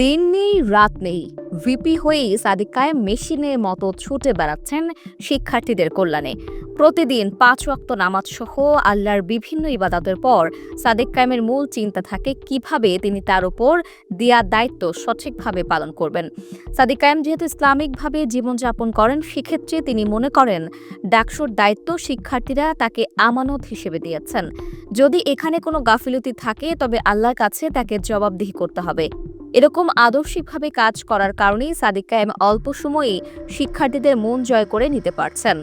দিন নেই, রাত নেই। ভিপি হয়েই সাদিক কায়েম মেশিনের মতো ছুটে বেড়াচ্ছেন শিক্ষার্থীদের কল্যাণে। প্রতিদিন পাঁচ ওয়াক্ত নামাজ সহ আল্লাহর বিভিন্ন ইবাদতের পর সাদিক কায়েমের মূল চিন্তা থাকে কীভাবে তিনি তার উপর দেয়া দায়িত্ব সঠিকভাবে পালন করবেন। সাদিক কায়েম যেহেতু ইসলামিকভাবে জীবনযাপন করেন, সেক্ষেত্রে তিনি মনে করেন ডাকসুর দায়িত্ব শিক্ষার্থীরা তাকে আমানত হিসেবে দিয়েছেন। যদি এখানে কোনো গাফিলতি থাকে, তবে আল্লাহর কাছে তাকে জবাবদিহি করতে হবে। এরকম আদর্শিকভাবে কাজ করার কারণেই সাদিক কায়েম অল্প সময়েই শিক্ষার্থীদের মন জয় করে নিতে পারছেন।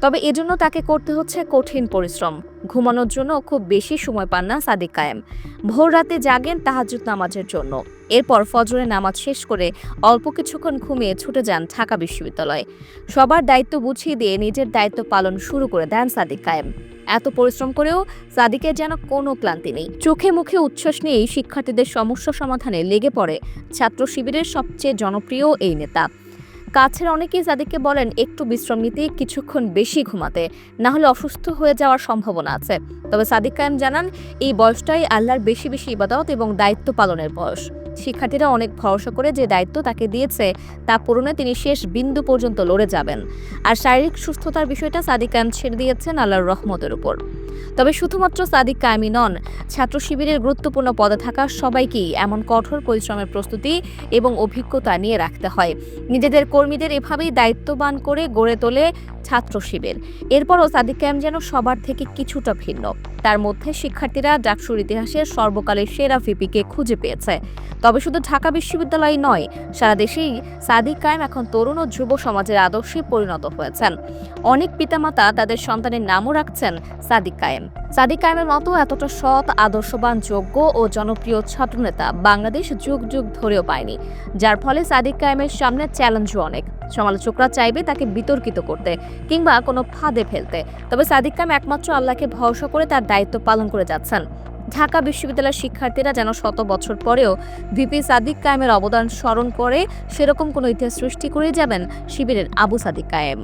তবে এজন্য তাকে করতে হচ্ছে কঠিন পরিশ্রম। ঘুমানোর জন্য খুব বেশি সময় পান না সাদিক কায়েম। ভোর রাতে জাগেন তাহাজুদ নামাজের জন্য। এরপর ফজরে নামাজ শেষ করে অল্প কিছুক্ষণ ঘুমিয়ে ছুটে যান ঢাকা বিশ্ববিদ্যালয়ে। সবার দায়িত্ব বুঝিয়ে দিয়ে নিজের দায়িত্ব পালন শুরু করে দেন সাদিক কায়েম। এত পরিশ্রম করেও সাদিকের যেন কোনো ক্লান্তি নেই। চোখে মুখে উচ্ছ্বাস নিয়েই শিক্ষার্থীদের সমস্যা সমাধানে লেগে পড়ে ছাত্র শিবিরের সবচেয়ে জনপ্রিয় এই নেতা। কাছের অনেকেই সাদিককে বলেন, একটু বিশ্রাম নিতে, কিছুক্ষণ বেশি ঘুমাতে, না হলে অসুস্থ হয়ে যাওয়ার সম্ভাবনা আছে। তবে সাদিক কায়েম জানান, এই বয়সটাই আল্লাহর বেশি বেশি ইবাদত এবং দায়িত্ব পালনের বয়স। শিক্ষার্থীরা অনেক ভরসা করে যে দায়িত্ব তাকে দিয়েছে তা পূরণে তিনি শেষ বিন্দু পর্যন্ত লড়ে যাবেন। আর শারীরিক সুস্থতার বিষয়টা সাদিক ছেড়ে দিয়েছেন আল্লাহর রহমতের উপর। তবে শুধুমাত্র সাদিক কায়েমই নন, ছাত্র শিবিরের গুরুত্বপূর্ণ পদে থাকা সবাইকেই এমন কঠোর পরিশ্রমের প্রস্তুতি এবং অভিজ্ঞতা নিয়ে রাখতে হয়। নিজেদের কর্মীদের এভাবেই দায়িত্ববান করে গড়ে তোলে ছাত্র শিবির। এরপরও সাদিক কায়েম যেন সবার থেকে কিছুটা ভিন্ন। তার মধ্যে শিক্ষার্থীরা ডাকসুর ইতিহাসের সর্বকালের সেরা ভিপিকে খুঁজে পেয়েছে। তবে শুধু ঢাকা বিশ্ববিদ্যালয় নয়, সারা দেশেই সাদিক কায়েম এখন তরুণ ও যুব সমাজের আদর্শে পরিণত হয়েছেন। অনেক পিতামাতা তাদের সন্তানের নামও রাখছেন সাদিক কায়েম সাদিক কায়েমের মতো এতটা সৎ, আদর্শবান, যোগ্য ও জনপ্রিয় ছাত্রনেতা বাংলাদেশ যুগ যুগ ধরেও পায়নি। যার ফলে সাদিক কায়েমের সামনে চ্যালেঞ্জও অনেক। সমালোচকরা চাইবে তাকে বিতর্কিত করতে কিংবা কোনো ফাঁদে ফেলতে। তবে সাদিক কায়েম একমাত্র আল্লাহকে ভরসা করে তার দায়িত্ব পালন করে যাচ্ছেন। ঢাকা বিশ্ববিদ্যালয়ের শিক্ষার্থীরা যেন শত বছর পরেও ভিপি সাদিক কায়েমের অবদান স্মরণ করে, সেরকম কোনো ইতিহাস সৃষ্টি করে যাবেন শিবিরের আবু সাদিক কায়েম